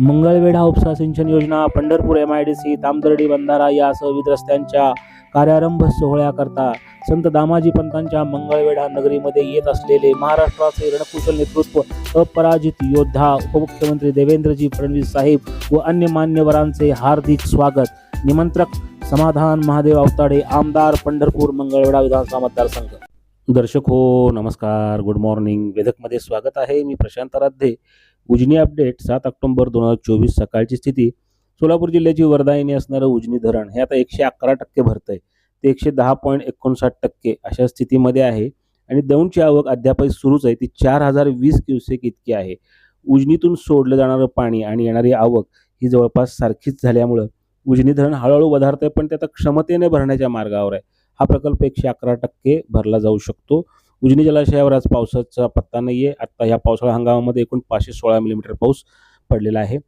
मंगळवेढा उपसा सिंचन योजना Pandharpur M I D C Tamdardi बंधारा यासह विविध रस्त्यांच्या कार्यारंभ सोहळ्याकरता संत दामाजी पंतांच्या मंगळवेढा नगरीमध्ये येत असलेले महाराष्ट्राचे रणकुशल नेतृत्व अपराजित योद्धा उपमुख्यमंत्री देवेंद्रजी फडणवीस साहेब व अन्य मान्यवरांचे हार्दिक स्वागत. निमंत्रक समाधान महादेव अवताडे आमदार पंढरपूर मंगळवेढा विधानसभा मतदारसंघ. दर्शक हो नमस्कार गुड मॉर्निंग. वेधकमध्ये स्वागत आहे. मी प्रशांत राध्ये उजनी अपडेट सात ऑक्टोबर दोन हजार चोवीस सकाळची स्थिती. सोलापूर जिल्ह्याची वर्धायनी असणारं उजनी धरण हे आता एकशे अकरा टक्के भरतंय. ते एकशे दहा पॉईंट एकोणसाठ टक्के अशा स्थितीमध्ये आहे. आणि दौंडची आवक अद्यापही सुरूच आहे. ती चार हजार वीस क्युसेक इतकी आहे. उजनीतून सोडलं जाणारं पाणी आणि येणारी आवक ही जवळपास सारखीच झाल्यामुळं उजनी धरण हळूहळू वधारतंय पण ते आता क्षमतेने भरण्याच्या मार्गावर आहे. हा प्रकल्प एकशे अकरा टक्के भरला जाऊ शकतो. उजनी जलाशयावर आज पावसाचा पत्ता नाही आहे आत्ता ह्या पावसाळा हंगामामध्ये एकूण पाचशे सोळा मिलीमीटर पाऊस पडलेला आहे.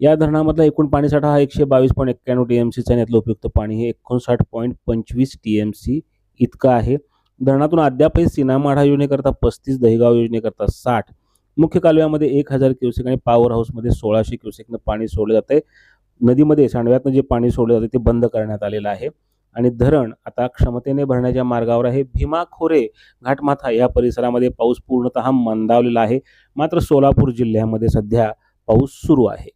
या धरणामधला एकूण पाणीसाठा हा एकशे बावीस पॉईंट एक्क्याण्णव टी एम सीचा आणि यातलं उपयुक्त पाणी हे एकोणसाठ पॉईंट पंचवीस टी एम सी इतकं आहे. धरणातून अद्यापही सिनामाढा योजनेकरता पस्तीस दहिगाव योजनेकरता साठ मुख्य कालव्यामध्ये एक हजार क्युसेक आणि पॉवर हाऊसमध्ये सोळाशे क्युसेकनं पाणी सोडलं जाते आहे नदीमध्ये सांडव्यातनं जे पाणी सोडलं जातं ते बंद करण्यात आलेलं आहे. आणि धरण आता क्षमतेने भरण्याच्या मार्गावर आहे. भीमा खोरे घाटमाथा या परिसरामध्ये पाऊस पूर्णतः मंदावलेला आहे. मात्र सोलापूर जिल्ह्यामध्ये सध्या पाऊस सुरू आहे.